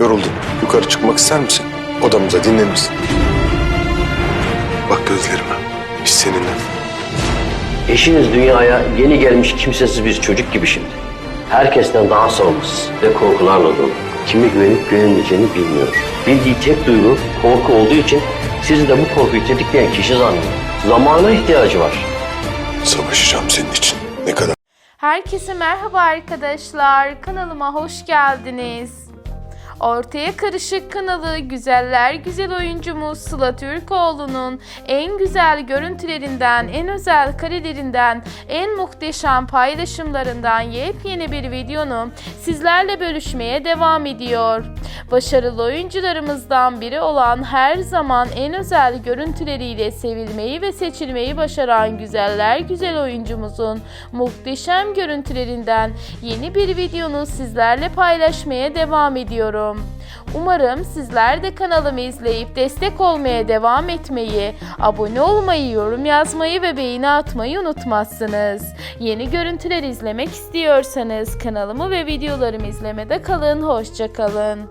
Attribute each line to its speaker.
Speaker 1: Yoruldun. Yukarı çıkmak ister misin? Odamıza dinlenirsin. Bak gözlerime. Biz seninle.
Speaker 2: Eşiniz dünyaya yeni gelmiş kimsesiz bir çocuk gibi şimdi. Herkesten daha savunmasız ve korkularla dolu. Kime güvenip güvenmeyeceğini bilmiyor. Bildiği tek duygu korku olduğu için sizi de bu korkuyu tetikleyen kişi zannediyor. Zamana ihtiyacı var.
Speaker 1: Savaşacağım senin için. Ne kadar
Speaker 3: Herkese merhaba arkadaşlar. Kanalıma hoş geldiniz. Ortaya Karışık kanalı güzeller güzel oyuncumuz Sıla Türkoğlu'nun en güzel görüntülerinden, en özel karelerinden, en muhteşem paylaşımlarından yepyeni bir videonu sizlerle bölüşmeye devam ediyor. Başarılı oyuncularımızdan biri olan her zaman en özel görüntüleriyle sevilmeyi ve seçilmeyi başaran güzeller güzel oyuncumuzun muhteşem görüntülerinden yeni bir videonu sizlerle paylaşmaya devam ediyorum. Umarım sizler de kanalımı izleyip destek olmaya devam etmeyi, abone olmayı, yorum yazmayı ve beğeni atmayı unutmazsınız. Yeni görüntüler izlemek istiyorsanız kanalımı ve videolarımı izlemede kalın, hoşça kalın.